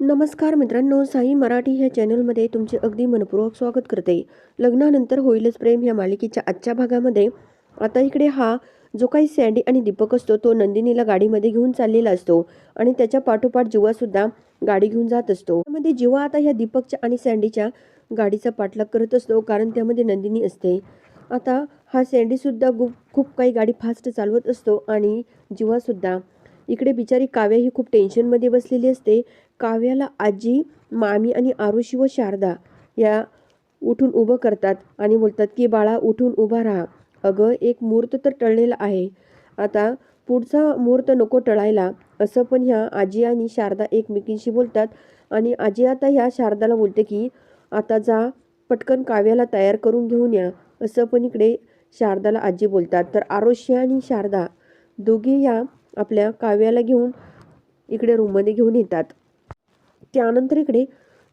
नमस्कार मित्रांनो साई मराठी ह्या चॅनलमध्ये तुमचे अगदी मनपूर्वक स्वागत करते. लग्नानंतर होईलच प्रेम ह्या मालिकेच्या आजच्या भागामध्ये. आता इकडे हा जो काही सँडी आणि दीपक असतो तो नंदिनीला गाडीमध्ये घेऊन चाललेला असतो आणि त्याच्या पाठोपाठ जीवासुद्धा गाडी घेऊन जात असतो. त्यामध्ये जीवा आता ह्या दीपकच्या आणि सँडीच्या गाडीचा पाठलाग करत असतो कारण त्यामध्ये नंदिनी असते. आता हा सँडीसुद्धा खूप खूप काही गाडी फास्ट चालवत असतो आणि जीवासुद्धा इकडे बिचारी काव्या ही खूप टेन्शनमध्ये बसलेली असते. काव्याला आजी मामी आणि आरुषी व शारदा या उठून उभं करतात आणि बोलतात की बाळा उठून उभा राहा. अगं एक मुहूर्त तर टळलेला आहे. आता पुढचा मुहूर्त नको टळायला. असं पण ह्या आजी आणि शारदा एकमेकींशी बोलतात आणि आजी आता ह्या शारदाला बोलते की आता जा पटकन काव्याला तयार करून घेऊन या. असं पण इकडे शारदाला आजी बोलतात. तर आरोशी आणि शारदा दोघे या आपल्या काव्याला घेऊन इकडे रूममध्ये घेऊन येतात. त्यानंतर इकडे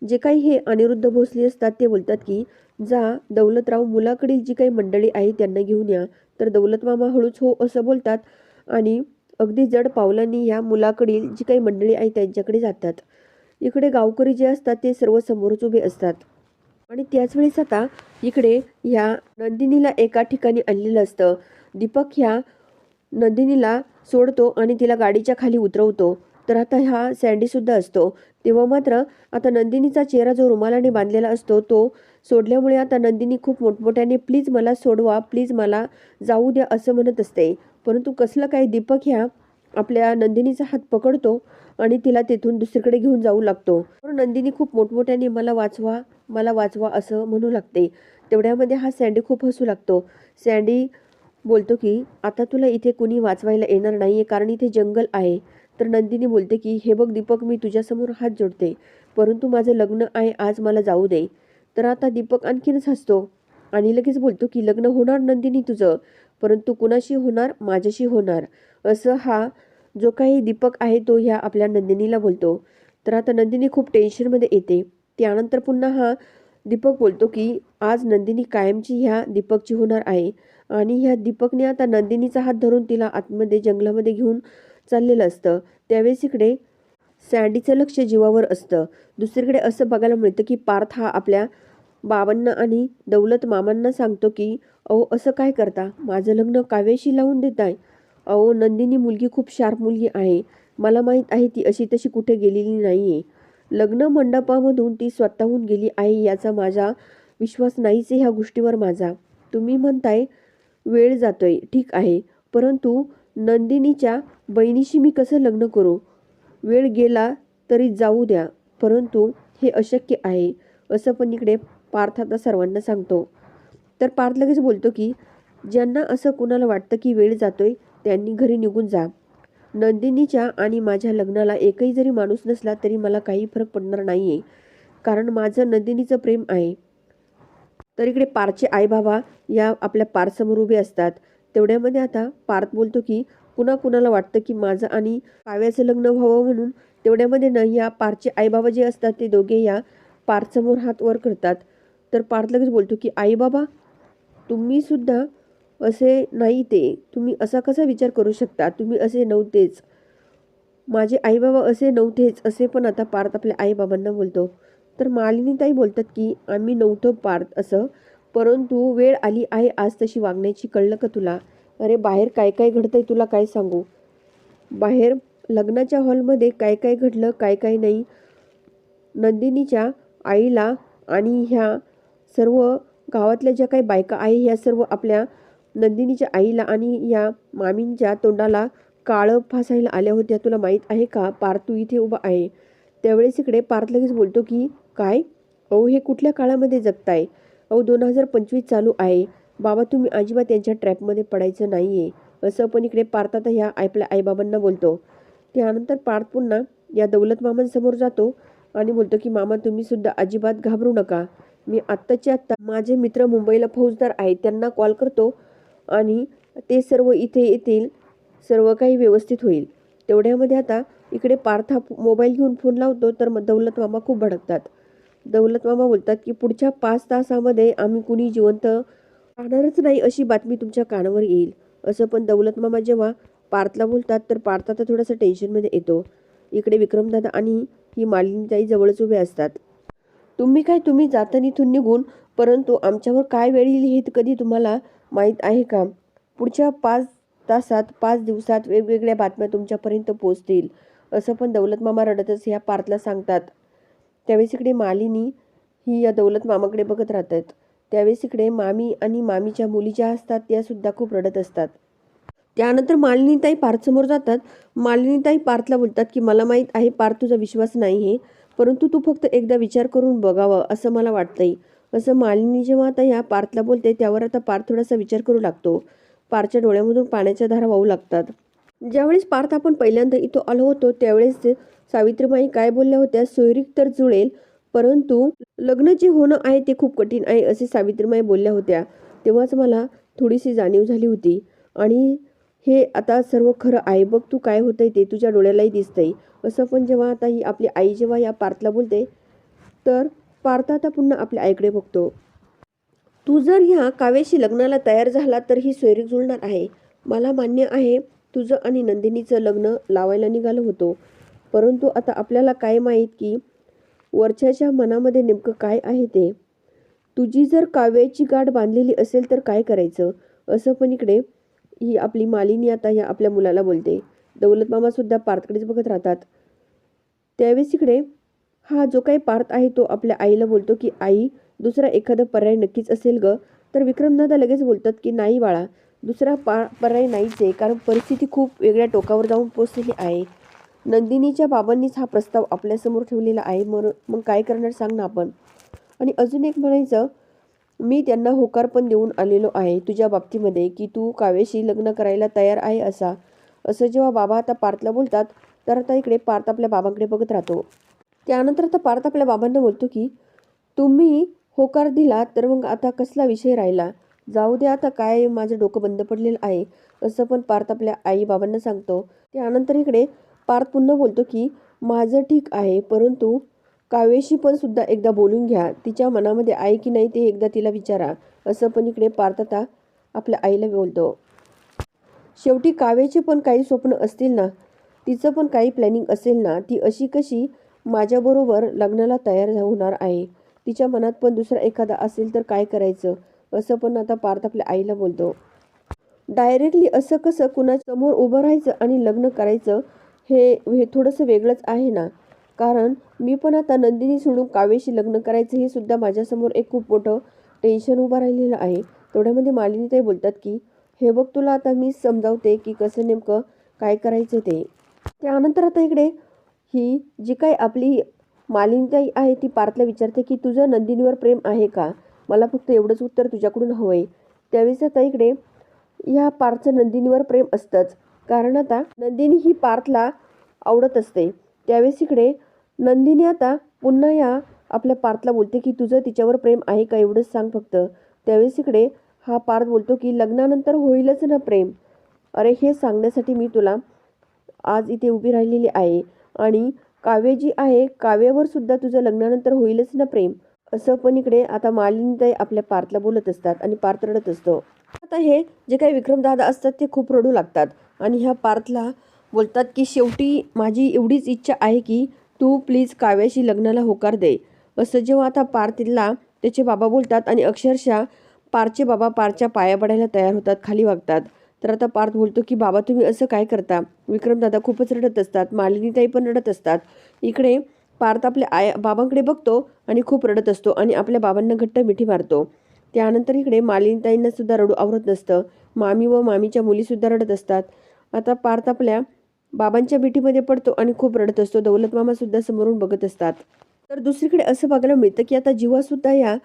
जे काही हे अनिरुद्ध भोसले असतात ते बोलतात की जा दौलतराव मुलाकडील जी काही मंडळी आहे त्यांना घेऊन या. तर दौलतमामा हळूच हो असं बोलतात आणि अगदी जड पावलांनी ह्या मुलाकडील जी काही मंडळी आहे त्यांच्याकडे जातात. इकडे गावकरी जे असतात ते सर्व समोरच उभे असतात. आणि त्याच वेळेस आता इकडे ह्या नंदिनीला एका ठिकाणी आणलेलं असतं. दीपक ह्या नंदिनीला सोडतो आणि तिला गाडीच्या खाली उतरवतो. तर आता हा सँडीसुद्धा असतो. तेव्हा मात्र आता नंदिनीचा चेहरा जो रुमालाने बांधलेला असतो तो सोडल्यामुळे आता नंदिनी खूप मोठमोठ्याने प्लीज मला सोडवा प्लीज मला जाऊ द्या असं म्हणत असते. परंतु कसलं काही दीपक ह्या आपल्या नंदिनीचा हात पकडतो आणि तिला तेथून दुसरीकडे घेऊन जाऊ लागतो. तर नंदिनी खूप मोठमोठ्याने मला वाचवा मला वाचवा असं म्हणू लागते. तेवढ्यामध्ये हा सँडी खूप हसू लागतो. सँडी बोलतो की आता तुला इथे कुणी वाचवायला येणार नाही आहे कारण इथे जंगल आहे. तर नंदिनी बोलते की हे बघ दीपक मी तुझ्यासमोर हात जोडते. परंतु माझं लग्न आहे आज मला जाऊ दे. तर आता दीपक आणखीनच हसतो आणि लगेच बोलतो की लग्न होणार नंदिनी तुझं परंतु कुणाशी होणार? माझ्याशी होणार. असं हा जो काही दीपक आहे तो ह्या आपल्या नंदिनीला बोलतो. तर आता नंदिनी खूप टेन्शनमध्ये येते. त्यानंतर पुन्हा हा दीपक बोलतो की आज नंदिनी कायमची ह्या दीपकची होणार आहे. आणि ह्या दीपकने आता नंदिनीचा हात धरून तिला आतमध्ये जंगलामध्ये घेऊन चाललेलं असतं. त्यावेळेस इकडे सँडीचं लक्ष जीवावर असतं. दुसरीकडे असं बघायला मिळतं की पार्थ हा आपल्या बाबांना आणि दौलत मामांना सांगतो की अहो असं काय करता? माझं लग्न काव्याशी लावून देत आहे. अहो नंदिनी मुलगी खूप शार्प मुलगी आहे. मला माहीत आहे ती अशी तशी कुठे गेलेली नाही आहे लग्न मंडपामधून ती स्वतःहून गेली आहे याचा माझा विश्वास नाहीच आहे ह्या गोष्टीवर माझा. तुम्ही म्हणताय वेळ जातोय ठीक आहे. परंतु नंदिनीच्या बहिणीशी मी कसं लग्न करू? वेळ गेला तरी जाऊ द्या. परंतु हे अशक्य आहे असं पण इकडे पार्थ आता सर्वांना सांगतो. तर पार्थ लगेच बोलतो की ज्यांना असं कुणाला वाटतं की वेळ जातोय त्यांनी घरी निघून जा. नंदिनीच्या आणि माझ्या लग्नाला एकही जरी माणूस नसला तरी मला काही फरक पडणार नाही आहे कारण माझं नंदिनीचं प्रेम आहे. तर इकडे पारचे आईबाबा या आपल्या पारसमोर उभे असतात. तेवढ्यामध्ये आता पार्थ बोलतो की कुणा कुणाला वाटतं की माझं आणि काव्याचं लग्न व्हावं म्हणून तेवढ्यामध्ये न या पारचे आईबाबा जे असतात ते दोघे या पार्थसमोर हात वर करतात. तर पार्थ लगेच बोलतो की आईबाबा तुम्हीसुद्धा असे नाही ते. तुम्ही असा कसा विचार करू शकता? तुम्ही असे नव्हतेच. माझे आईबाबा असे नव्हतेच असे पण आता पार्थ आपल्या आईबाबांना बोलतो. तर मालिनीताई बोलतात की आम्ही नव्हतो पार्थ असं. परंतु वेळ आली आहे आज तशी वागण्याची. कळलं का तुला? अरे बाहेर काय काय घडतंय तुला काय सांगू? बाहेर लग्नाच्या हॉलमध्ये काय काय घडलं काय काय नाही. नंदिनीच्या आईला आणि ह्या सर्व गावातल्या ज्या काही बायका आहे ह्या सर्व आपल्या नंदिनीच्या आईला आणि या मामींच्या तोंडाला काळं फासायला आल्या होत्या. तुला माहीत आहे का? पार्थ तू इथे उभा आहे. त्यावेळेस इकडे पार्थ लगेच बोलतो की काय? अहो हे कुठल्या काळामध्ये जगताय? अहो दोन हजार पंचवीस चालू आहे. बाबा तुम्ही अजिबात त्यांच्या ट्रॅपमध्ये पडायचं नाही आहे असं पण इकडे पार्थ आता ह्या आपल्या आईबाबांना बोलतो. त्यानंतर पार्थ पुन्हा या दौलत मामांसमोर जातो आणि बोलतो की मामा तुम्ही सुद्धा अजिबात घाबरू नका. मी आत्ताच्या आत्ता माझे मित्र मुंबईला फौजदार आहेत. त्यांना कॉल करतो आणि ते सर्व इथे येतील सर्व काही व्यवस्थित होईल. तेवढ्यामध्ये आता इकडे पार्थ हा मोबाईल घेऊन फोन लावतो तर मग दौलत मामा खूप भडकतात. दौलत मामा बोलतात की पुढच्या पाच तासामध्ये आम्ही कुणी जिवंत राहणारच नाही अशी बातमी तुमच्या कानावर येईल. असं पण दौलत मामा जेव्हा पार्थला बोलतात तर पार्थ आता थोडासा टेन्शनमध्ये येतो. इकडे विक्रमदादा आणि ही मालिनीताई जवळच उभे असतात. तुम्ही काय तुम्ही जाताना इथून निघून परंतु आमच्यावर काय वेळ येईल हे कधी तुम्हाला माहीत आहे का? पुढच्या पाच तासात पाच दिवसात वेगवेगळ्या बातम्या तुमच्यापर्यंत पोहोचतील असं पण दौलत मामा रडतच ह्या पार्थला सांगतात. त्यावेळेस इकडे मालिनी ही या दौलत मामाकडे बघत राहतात. त्यावेळेस इकडे मामी आणि मामीच्या मुली ज्या असतात त्या सुद्धा खूप रडत असतात. त्यानंतर मालिनीताई पार्थसमोर जातात. मालिनीताई पार्थला बोलतात की मला माहीत आहे पार्थ तुझा विश्वास नाही आहे परंतु तू फक्त एकदा विचार करून बघावा असं मला वाटतंय. असं मालिनी जेव्हा आता ह्या पार्थला बोलते त्यावर आता पार्थ थोडासा विचार करू लागतो. पार्थच्या डोळ्यामधून पाण्याच्या धारा वाहू लागतात. ज्यावेळेस पार्थ आपण पहिल्यांदा इथं आलो होतो त्यावेळेस सावित्रीबाई काय बोलल्या होत्या सोयरीक तर जुळेल परंतु लग्न जे होणं आहे ते खूप कठीण आहे असे सावित्रीबाई बोलल्या होत्या. तेव्हाच मला थोडीशी जाणीव झाली होती. आणि हे आता सर्व खरं आहे बघ तू काय होतंय ते तुझ्या डोळ्यालाही दिसतंय. असं पण जेव्हा आता ही आपली आई जेव्हा या पार्थला बोलते तर पार्थ आता पुन्हा आपल्या आईकडे बघतो. तू जर ह्या काव्याशी लग्नाला तयार झाला तर ही सोयरीक जुळणार आहे. मला मान्य आहे तुझं आणि नंदिनीचं लग्न लावायला निघालो होतो. परंतु आता आपल्याला काय माहीत की वरच्याच्या मनामध्ये नेमकं काय आहे ते? तुझी जर काव्याची गाठ बांधलेली असेल तर काय करायचं? असं पण इकडे ही आपली मालिनी आता ह्या आपल्या मुलाला बोलते. दौलत पार्थकडेच बघत राहतात. त्यावेळेस इकडे हा जो काही पार्थ आहे तो आपल्या आईला बोलतो की आई दुसरा एखादा पर्याय नक्कीच असेल ग. तर विक्रमदादा लगेच बोलतात की नाही बाळा दुसरा पा पर्याय नाहीच आहे कारण परिस्थिती खूप वेगळ्या टोकावर जाऊन पोचलेली आहे. नंदिनीच्या बाबांनीच हा प्रस्ताव आपल्यासमोर ठेवलेला आहे मग मग काय करणार सांग ना आपण. आणि अजून एक म्हणायचं मी त्यांना होकार पण देऊन आलेलो आहे तुझ्या बाबतीमध्ये की तू काव्याशी लग्न करायला तयार आहे असा. असं जेव्हा बाबा आता पार्थला बोलतात तर आता इकडे पार्थ आपल्या बाबांकडे बघत राहतो. त्यानंतर आता पार्थ आपल्या बाबांना बोलतो की तुम्ही होकार दिला तर मग आता कसला विषय राहिला? जाऊ द्या आता काय माझं डोकं बंद पडलेलं आहे. असं पण पार्थ आपल्या आई बाबांना सांगतो. त्यानंतर इकडे पार्थ पुन्हा बोलतो की माझं ठीक आहे परंतु काव्याशी पण सुद्धा एकदा बोलून घ्या. तिच्या मनामध्ये आहे की नाही ते एकदा तिला विचारा. असं पण इकडे पार्थ आता आपल्या आईला बोलतो. शेवटी काव्याचे पण काही स्वप्न असतील ना तिचं पण काही प्लॅनिंग असेल ना ती अशी कशी माझ्याबरोबर लग्नाला तयार होणार आहे. तिच्या मनात पण दुसरा एखादा असेल तर काय करायचं? असं पण आता पार्थ आपल्या आईला बोलतो. डायरेक्टली असं कसं कुणासमोर उभं राहायचं आणि लग्न करायचं हे हे थोडंसं वेगळंच आहे ना? कारण मी पण आता नंदिनी सोडून काव्याशी लग्न करायचं हे सुद्धा माझ्यासमोर एक खूप मोठं टेन्शन उभं राहिलेलं आहे. तेवढ्यामध्ये मालिनीताई बोलतात की हे बघ तुला आता मी समजावते की कसं नेमकं काय करायचं ते. त्यानंतर आता इकडे ही जी काही आपली मालिनीताई आहे ती पार्थला विचारते की तुझं नंदिनीवर प्रेम आहे का? मला फक्त एवढंच उत्तर तुझ्याकडून हवं आहे त्यावेळेस आता इकडे ह्या पार्थचं नंदिनीवर प्रेम असतंच. कारण आता नंदिनी ही पार्थला आवडत असते. त्यावेळेस इकडे नंदिनी आता पुन्हा या आपल्या पार्थला बोलते की तुझं तिच्यावर प्रेम आहे का? एवढंच सांग फक्त. त्यावेळेस इकडे हा पार्थ बोलतो की लग्नानंतर होईलच ना प्रेम. अरे हे सांगण्यासाठी मी तुला आज इथे उभी राहिलेली आहे. आणि काव्य जी आहे काव्यावर सुद्धा तुझं लग्नानंतर होईलच ना प्रेम? असं पण इकडे आता मालिनीताई आपल्या पार्थला बोलत असतात आणि पार्थ रडत असतो. आता हे जे काही विक्रमदादा असतात ते खूप रडू लागतात. आणि ह्या पार्थला बोलतात की शेवटी माझी एवढीच इच्छा आहे की तू प्लीज काव्याशी लग्नाला होकार दे. असं जेव्हा आता पार्थला त्याचे बाबा बोलतात आणि अक्षरशः पारचे बाबा पारच्या पाया पडायला तयार होतात खाली वागतात. तर आता पार्थ बोलतो की बाबा तुम्ही असं काय करता? विक्रमदादा खूपच रडत असतात. मालिनीताई पण रडत असतात. इकडे पार्थ आपल्या आय बाबांकडे बघतो आणि खूप रडत असतो आणि आपल्या बाबांना घट्ट मिठी मारतो. त्यानंतर इकडे मालिनीताईंना सुद्धा रडू आवरत नसतं. मामी व मामीच्या मुलीसुद्धा रडत असतात. आता पार्थ आपल्या बाबांच्या मिठीमध्ये पडतो आणि खूप रडत असतो. दौलत मामासुद्धा समोरून बघत असतात. तर दुसरीकडे असं बघायला मिळतं की आता जीवासुद्धा या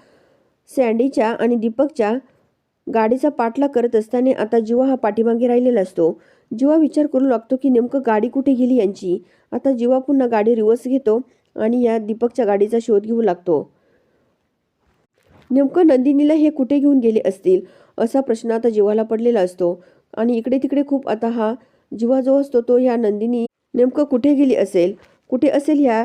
सँडीच्या आणि दीपकच्या गाडीचा पाठला करत असताना आता जीवा हा पाठीमागे राहिलेला असतो. जीवा विचार करू लागतो की नेमकं गाडी कुठे गेली यांची? आता जीवा पुन्हा गाडी रिवर्स घेतो आणि या दीपकच्या गाडीचा शोध घेऊ लागतो. नेमकं नंदिनीला हे कुठे घेऊन गेले असतील? असा प्रश्न आता जीवाला पडलेला असतो. आणि इकडे तिकडे खूप आता हा जीवा जो असतो तो ह्या नंदिनी नेमकं कुठे गेली असेल? कुठे असेल ह्या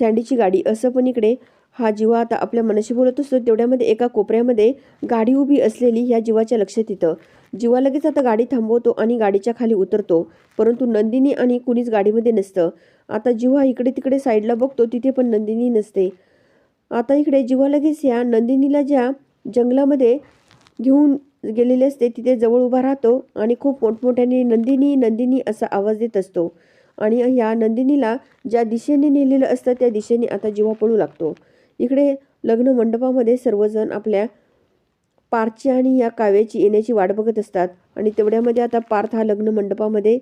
सँडीची गाडी? असं पण इकडे हा जीवा आता आपल्या मनाशी बोलत असतो तेवढ्यामध्ये एका कोपऱ्यामध्ये गाडी उभी असलेली ह्या जीवाच्या लक्षात येतं. जीवा लगेच आता गाडी थांबवतो आणि गाडीच्या खाली उतरतो परंतु नंदिनी आणि कुणीच गाडीमध्ये नसतं. आता जिव्हा इकडे तिकडे साईडला बघतो तिथे पण नंदिनी नसते. आता इकडे जिव्हा लगेच ह्या नंदिनीला ज्या जंगलामध्ये घेऊन गेलेले असते तिथे जवळ उभा राहतो आणि खूप मोठमोठ्याने नंदिनी नंदिनी असा आवाज देत असतो. आणि ह्या नंदिनीला ज्या दिशेने नेलेलं असतं त्या दिशेने आता जिवा पळू लागतो. इकडे लग्न मंडपामध्ये सर्वजण आपल्या पार्थची आणि या काव्याची येण्याची वाट बघत असतात. आणि तेवढ्यामध्ये आता पार्थ हा लग्न मंडपामध्ये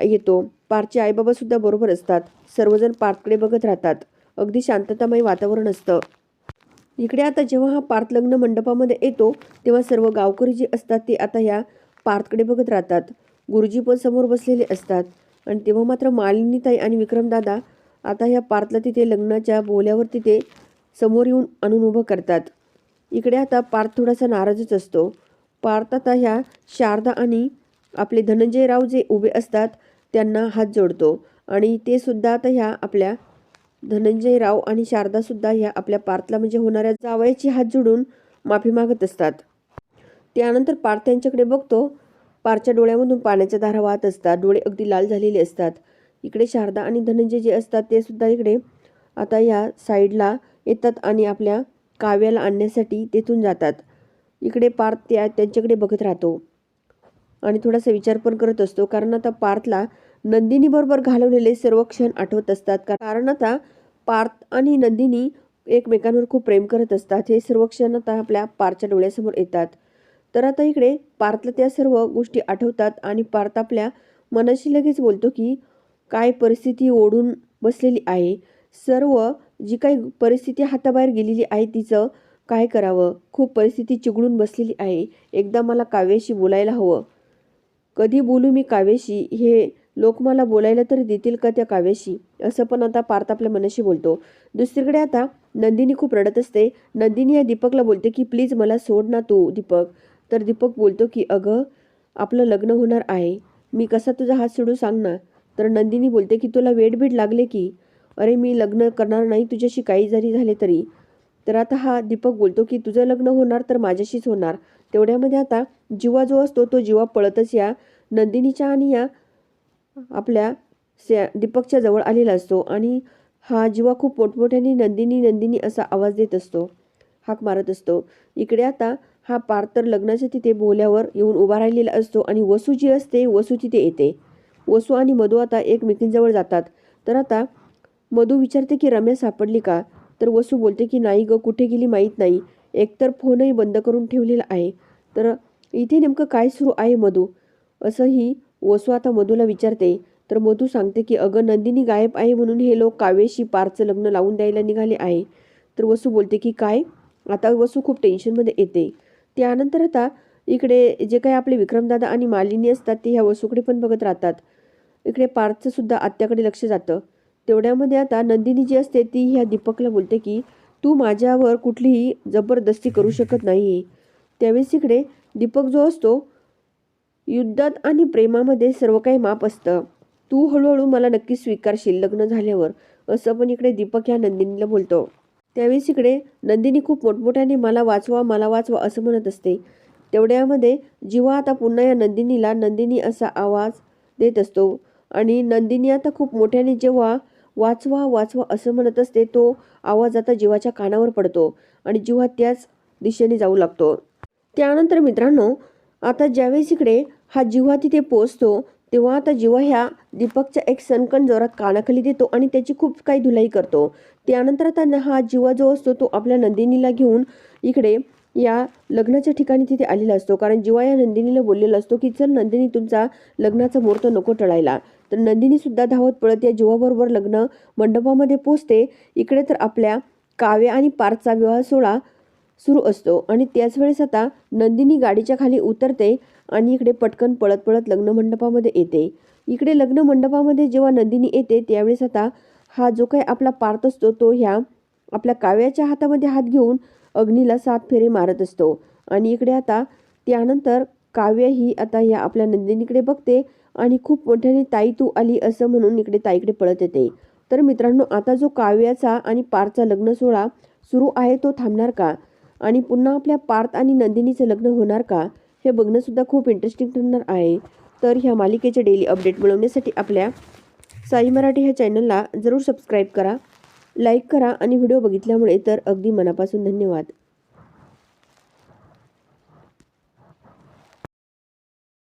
येतो. पार्थचे आईबाबासुद्धा बरोबर असतात. सर्वजण पार्थकडे बघत राहतात. अगदी शांततामय वातावरण असतं. इकडे आता जेव्हा हा पार्थ लग्न मंडपामध्ये येतो तेव्हा सर्व गावकरी जे असतात ते आता ह्या पार्थकडे बघत राहतात. गुरुजी पण समोर बसलेले असतात. आणि तेव्हा मात्र मालिनीताई आणि विक्रमदादा आता ह्या पार्थला तिथे लग्नाच्या बोल्यावर तिथे समोर येऊन आणून उभं करतात. इकडे आता पार्थ थोडासा नाराजच असतो. पार्थ आता ह्या शारदा आणि आपले धनंजयराव जे उभे असतात त्यांना हात जोडतो. आणि ते सुद्धा आता ह्या आपल्या धनंजयराव आणि शारदासुद्धा ह्या आपल्या पार्थला म्हणजे होणाऱ्या जावयाची हात जोडून माफी मागत असतात. त्यानंतर पार्थ यांच्याकडे बघतो. पारच्या डोळ्यामधून पाण्याच्या धारा वाहत असतात. डोळे अगदी लाल झालेले असतात. इकडे शारदा आणि धनंजय जे असतात ते सुद्धा इकडे आता या साईडला येतात आणि आपल्या काव्याला आणण्यासाठी तेथून जातात. इकडे पार्थ त्या त्यांच्याकडे बघत राहतो. आणि थोडासा विचार पण करत असतो. कारण आता पार्थला नंदिनीबरोबर घालवलेले सर्व क्षण आठवत असतात. कारण आता पार्थ आणि नंदिनी एकमेकांवर खूप प्रेम करत असतात. हे सर्व क्षण आता आपल्या पारच्या डोळ्यासमोर येतात. तर आता इकडे पार्थला त्या सर्व गोष्टी आठवतात आणि पार्थ आपल्या मनाशी लगेच बोलतो की काय परिस्थिती ओढून बसलेली आहे? सर्व जी काही परिस्थिती हाताबाहेर गेलेली आहे तिचं काय करावं? खूप परिस्थिती चिघळून बसलेली आहे. एकदा मला काव्याशी बोलायला हवं. कधी बोलू मी काव्याशी? हे लोक मला बोलायला तरी देतील का त्या काव्याशी? असं पण आता पार्थ आपल्या मनाशी बोलतो. दुसरीकडे आता नंदिनी खूप रडत असते. नंदिनी या दीपकला बोलते की प्लीज मला सोड ना तू दीपक. तर दीपक बोलतो की अगं आपलं लग्न होणार आहे. मी कसा तुझा हात सोडू सांग ना तर नंदिनी बोलते की तुला वेट बीट लागले की? अरे मी लग्न करणार नाही तुझ्याशी काही जरी झाले तरी. तर आता हा दीपक बोलतो की तुझं लग्न होणार तर माझ्याशीच होणार. तेवढ्यामध्ये आता जीवा जो असतो तो जीवा पळतच या नंदिनीच्या आणि या आपल्या त्या दीपकच्या जवळ आलेला असतो. आणि हा जीवा खूप मोठमोठ्याने नंदिनी नंदिनी असा आवाज देत असतो. हाक मारत असतो. इकडे आता हा पार तर लग्नाच्या तिथे बोल्यावर येऊन उभा राहिलेला असतो आणि वसू जी असते वसू तिथे येते. वसू आणि मधू आता एकमेकींजवळ जातात. तर आता मधू विचारते की रम्या सापडली का? तर वसू बोलते की नाही ग कुठे गेली माहीत नाही. एकतर फोनही बंद करून ठेवलेला आहे. तर इथे नेमकं काय सुरू आहे मधू? असंही वसू आता मधूला विचारते. तर मधू सांगते की अगं नंदिनी गायब आहे म्हणून हे लोक काव्याशी पारचं लग्न लावून द्यायला निघाले आहे. तर वसू बोलते की काय? आता वसू खूप टेन्शनमध्ये येते. त्यानंतर आता इकडे जे काही आपले विक्रमदादा आणि मालिनी असतात ते ह्या वसूकडे पण बघत राहतात. इकडे पार्थचं सुद्धा आत्याकडे लक्ष जातं. तेवढ्यामध्ये आता नंदिनी जी असते ती ह्या दीपकला बोलते की तू माझ्यावर कुठलीही जबरदस्ती करू शकत नाही. त्यावेळेस इकडे दीपक जो असतो युद्धात आणि प्रेमामध्ये सर्व काही माप असतं. तू हळूहळू मला नक्की स्वीकारशील लग्न झाल्यावर असं पण इकडे दीपक ह्या नंदिनीला बोलतो. त्यावेळेस इकडे नंदिनी खूप मोठमोठ्याने मला वाचवा मला वाचवा असं म्हणत असते. तेवढ्यामध्ये जीवा आता पुन्हा या नंदिनीला नंदिनी असा आवाज देत असतो आणि नंदिनी आता खूप मोठ्याने जेव्हा वाचवा वाचवा असं म्हणत असते तो आवाज आता जीवाच्या कानावर पडतो आणि जीवा त्याच दिशेने जाऊ लागतो. त्यानंतर मित्रांनो आता ज्यावेळेस इकडे हा जिव्हा तिथे पोचतो तेव्हा आता जिव्हा ह्या दीपकच्या एक सणकण जोरात कानाखाली देतो आणि त्याची खूप काही धुलाई करतो. त्यानंतर आता हा जिवा जो असतो तो आपल्या नंदिनीला घेऊन इकडे या लग्नाच्या ठिकाणी तिथे आलेला असतो. कारण जिवा या नंदिनीला बोललेला असतो की चल नंदिनी तुमचा लग्नाचा मुहूर्त नको टळायला. तर नंदिनी सुद्धा धावत पळत या जीवाबरोबर लग्न मंडपामध्ये पोचते. इकडे तर आपल्या काव्य आणि पार्थचा विवाह सोहळा सुरू असतो आणि त्याच वेळेस आता नंदिनी गाडीच्या खाली उतरते आणि इकडे पटकन पळत पळत लग्न मंडपामध्ये येते. इकडे लग्न मंडपामध्ये जेव्हा नंदिनी येते त्यावेळेस आता हा जो काही आपला पार्थ असतो तो ह्या आपल्या काव्याच्या हातामध्ये हात घेऊन अग्नीला सात फेरे मारत असतो. आणि इकडे आता त्यानंतर काव्य ही आता ह्या आपल्या नंदिनीकडे बघते. आणि खूप मोठ्याने ताई तू आली असं म्हणून इकडे ताईकडे पळत येते. तर मित्रांनो आता जो काव्याचा आणि पारचा लग्न सोहळा सुरू आहे तो थांबणार का? आणि पुन्हा आपल्या पार्थ आणि नंदिनीचं लग्न होणार का? हे बघणंसुद्धा खूप इंटरेस्टिंग ठरणार आहे. तर ह्या मालिकेचे डेली अपडेट मिळवण्यासाठी आपल्या साई मराठी ह्या चॅनलला जरूर सबस्क्राईब करा लाईक करा आणि व्हिडिओ बघितल्यामुळे तर अगदी मनापासून धन्यवाद.